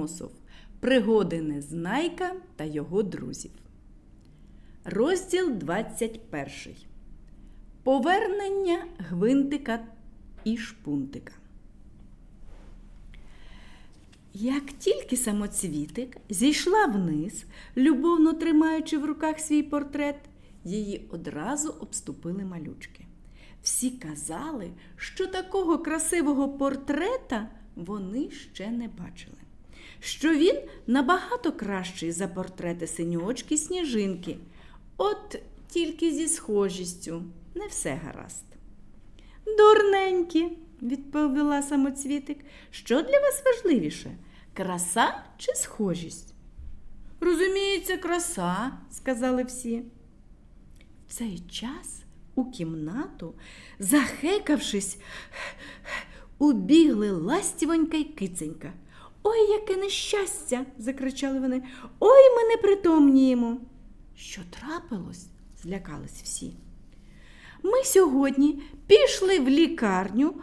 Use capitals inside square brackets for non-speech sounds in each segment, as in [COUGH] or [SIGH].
Микола Носов. Пригоди Незнайка та його друзів. Розділ 21. Повернення гвинтика і шпунтика. Як тільки самоцвітик зійшла вниз, любовно тримаючи в руках свій портрет, її одразу обступили малючки. Всі казали, що такого красивого портрета вони ще не бачили. Що він набагато кращий за портрети синьочки сніжинки. От тільки зі схожістю не все гаразд. Дурненькі, відповіла самоцвітик. Що для вас важливіше? Краса чи схожість? Розуміється, краса, сказали всі. В цей час у кімнату, захекавшись, убігли ластівонька й киценька. Ой, яке нещастя! закричали вони. Ой, ми не притомніємо. Що трапилось? злякались всі. Ми сьогодні пішли в лікарню,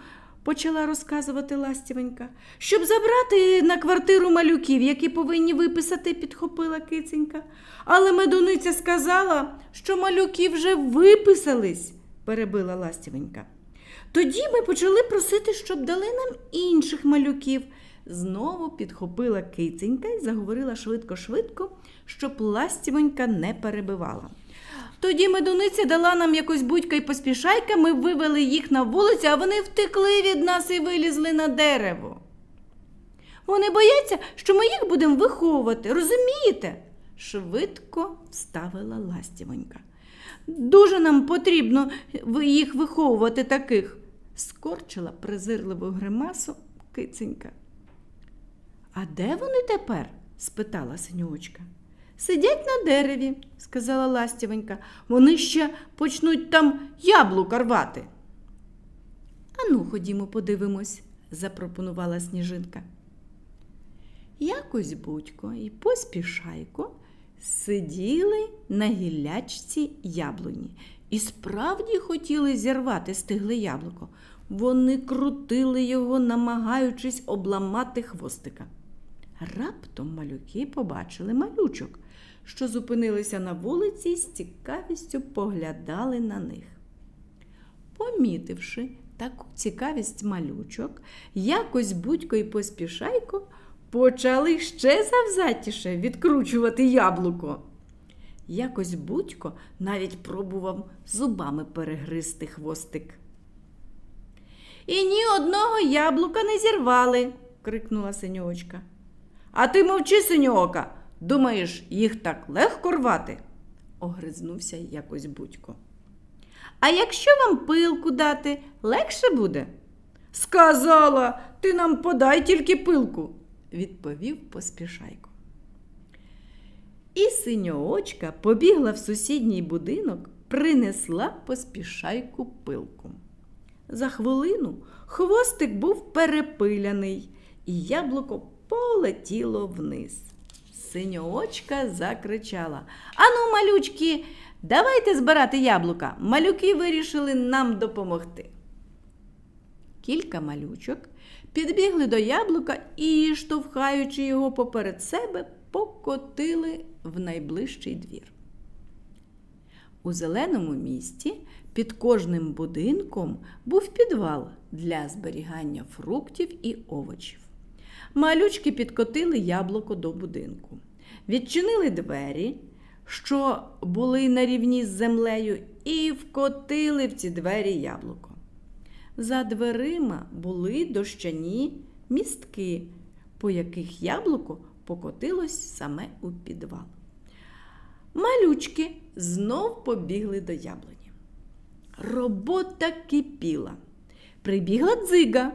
почала розказувати Ластівенька, щоб забрати на квартиру малюків, які повинні виписати, підхопила киценька. Але медуниця сказала, що малюки вже виписались, перебила Ластівенька. Тоді ми почали просити, щоб дали нам інших малюків. Знову підхопила киценька і заговорила швидко-швидко, щоб ластівонька не перебивала. Тоді медуниця дала нам якось будька й поспішайка, ми вивели їх на вулицю, а вони втекли від нас і вилізли на дерево. Вони бояться, що ми їх будемо виховувати, розумієте? Швидко вставила ластівонька. Дуже нам потрібно їх виховувати таких, скорчила презирливу гримасу киценька. А де вони тепер? спитала синьочка. Сидять на дереві, сказала Ластівенька. Вони ще почнуть там яблука рвати. Ану, ходімо, подивимось, запропонувала сніжинка. Якось будько і поспішайко сиділи на гіллячці яблуні і справді хотіли зірвати стигле яблуко. Вони крутили його, намагаючись обламати хвостика. Раптом малюки побачили малючок, що зупинилися на вулиці і з цікавістю поглядали на них. Помітивши таку цікавість малючок, якось будько і поспішайко почали ще завзятіше відкручувати яблуко. Якось будько навіть пробував зубами перегризти хвостик. І ні одного яблука не зірвали, крикнула синьочка. А ти мовчи, синьока. Думаєш, їх так легко рвати? огризнувся якось будько. А якщо вам пилку дати, легше буде? Сказала, ти нам подай тільки пилку, відповів поспішайко. І синьоочка побігла в сусідній будинок, принесла поспішайку пилку. За хвилину хвостик був перепиляний, і яблуко полетіло вниз. Синьоочка закричала Ану, малючки, давайте збирати яблука. Малюки вирішили нам допомогти. Кілька малючок підбігли до яблука і, штовхаючи його поперед себе, покотили в найближчий двір. У зеленому місті під кожним будинком був підвал для зберігання фруктів і овочів. Малючки підкотили яблуко до будинку, відчинили двері, що були на рівні з землею, і вкотили в ці двері яблуко. За дверима були дощані містки, по яких яблуко покотилось саме у підвал. Малючки знов побігли до яблуні. Робота кипіла. Прибігла дзига.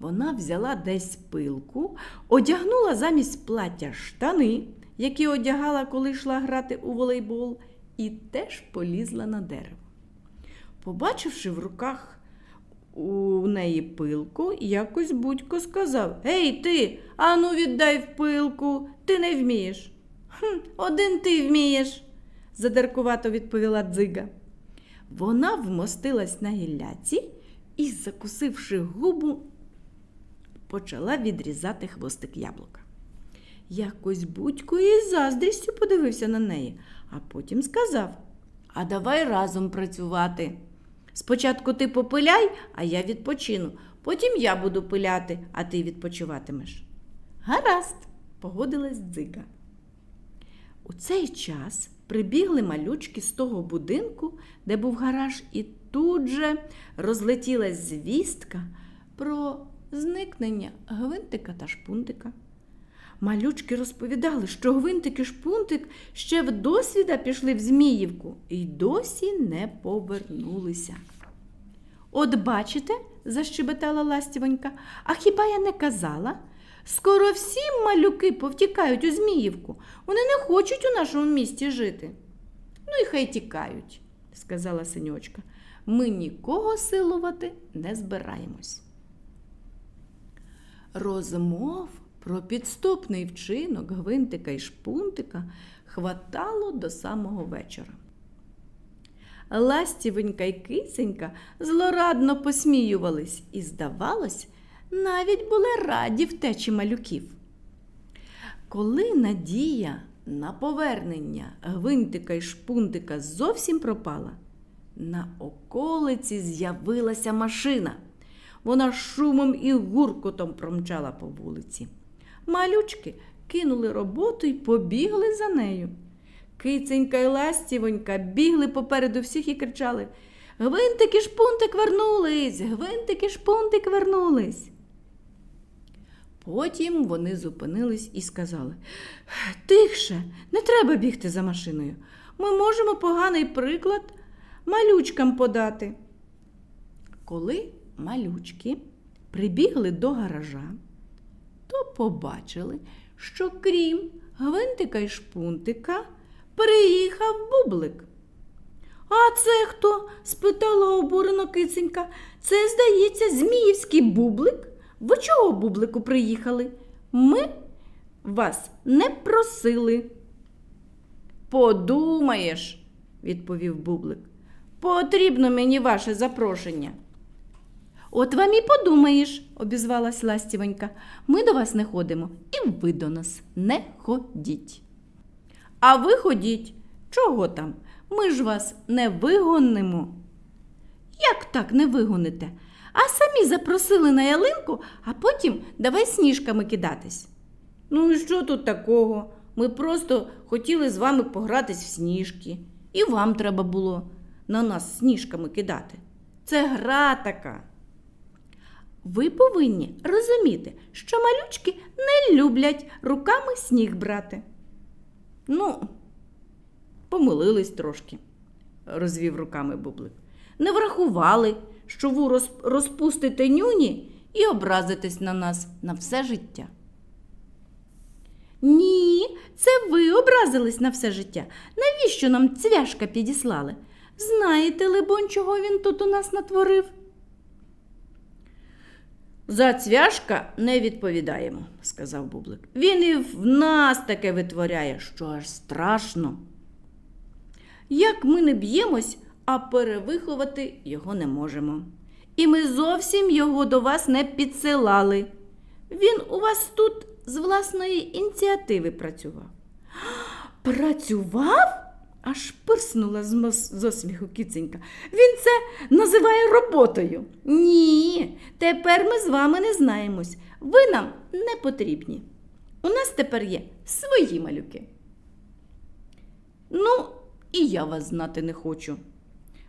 Вона взяла десь пилку, одягнула замість плаття штани, які одягала, коли йшла грати у волейбол, і теж полізла на дерево. Побачивши в руках у неї пилку, якось будько сказав Гей, ти, ану, віддай в пилку, ти не вмієш. «Хм, Один ти вмієш, задеркувато відповіла дзига. Вона вмостилась на гілляці і, закусивши губу, почала відрізати хвостик яблука. Якось будько із заздрістю подивився на неї, а потім сказав: А давай разом працювати. Спочатку ти попиляй, а я відпочину. Потім я буду пиляти, а ти відпочиватимеш. Гаразд, погодилась дзика. У цей час прибігли малючки з того будинку, де був гараж, і тут же розлетілась звістка про зникнення гвинтика та шпунтика. Малючки розповідали, що гвинтик і шпунтик ще в досвіда пішли в Зміївку і досі не повернулися. От бачите, защебетала ластівонька, а хіба я не казала? Скоро всі малюки повтікають у Зміївку. Вони не хочуть у нашому місті жити. Ну і хай тікають, сказала синьочка. Ми нікого силувати не збираємось. Розмов про підступний вчинок гвинтика і шпунтика хватало до самого вечора. Ластівенька й кисенька злорадно посміювались і, здавалось, навіть були раді втечі малюків. Коли надія на повернення гвинтика й шпунтика зовсім пропала, на околиці з'явилася машина. Вона шумом і гуркотом промчала по вулиці. Малючки кинули роботу й побігли за нею. Киценька й ластівонька бігли попереду всіх і кричали Гвинтик і шпунтик вернулись, гвинтик і шпунтик вернулись. Потім вони зупинились і сказали Тихше, не треба бігти за машиною. Ми можемо поганий приклад малючкам подати. Коли малючки прибігли до гаража, то побачили, що крім гвинтика й шпунтика приїхав бублик. А це хто? спитала обурено киценька. Це, здається, зміївський бублик. Ви чого бублику приїхали? Ми вас не просили. Подумаєш, відповів бублик. Потрібно мені ваше запрошення. От вам і подумаєш, обізвалась ластівонька. Ми до вас не ходимо, і ви до нас не ходіть. А ви ходіть, чого там? Ми ж вас не вигонимо. Як так не вигоните? А самі запросили на ялинку, а потім давай сніжками кидатись. Ну і що тут такого? Ми просто хотіли з вами погратись в сніжки. І вам треба було на нас сніжками кидати. Це гра така. Ви повинні розуміти, що малючки не люблять руками сніг брати. Ну, помилились трошки, розвів руками бублик. Не врахували, що ви розпустите нюні і образитесь на нас на все життя. Ні, це ви образились на все життя. Навіщо нам цвяшка підіслали? Знаєте, либонь, чого він тут у нас натворив? За цвяшка не відповідаємо, сказав Бублик. Він і в нас таке витворяє, що аж страшно. Як ми не б'ємось, а перевиховати його не можемо. І ми зовсім його до вас не підсилали. Він у вас тут з власної ініціативи працював. [GASPS] Працював? Аж пирснула з, осміху киценька. Він це називає роботою. Ні, тепер ми з вами не знаємось. Ви нам не потрібні. У нас тепер є свої малюки. Ну, і я вас знати не хочу.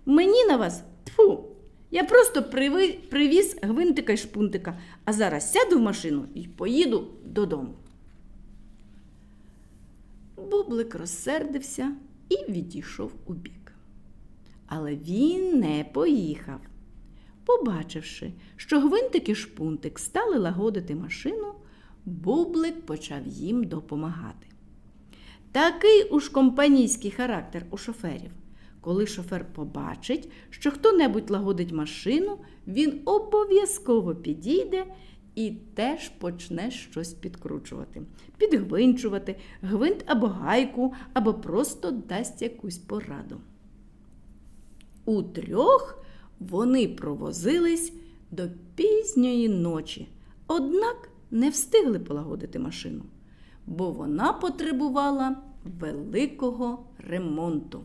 Мені на вас тфу. Я просто привіз гвинтика й шпунтика, а зараз сяду в машину і поїду додому. Бублик розсердився і відійшов у бік. Але він не поїхав. Побачивши, що гвинтик і шпунтик стали лагодити машину, Бублик почав їм допомагати. Такий уж компанійський характер у шоферів. Коли шофер побачить, що хто-небудь лагодить машину, він обов'язково підійде і теж почне щось підкручувати, підгвинчувати, гвинт або гайку, або просто дасть якусь пораду. У трьох вони провозились до пізньої ночі, Однак не встигли полагодити машину, бо вона потребувала великого ремонту.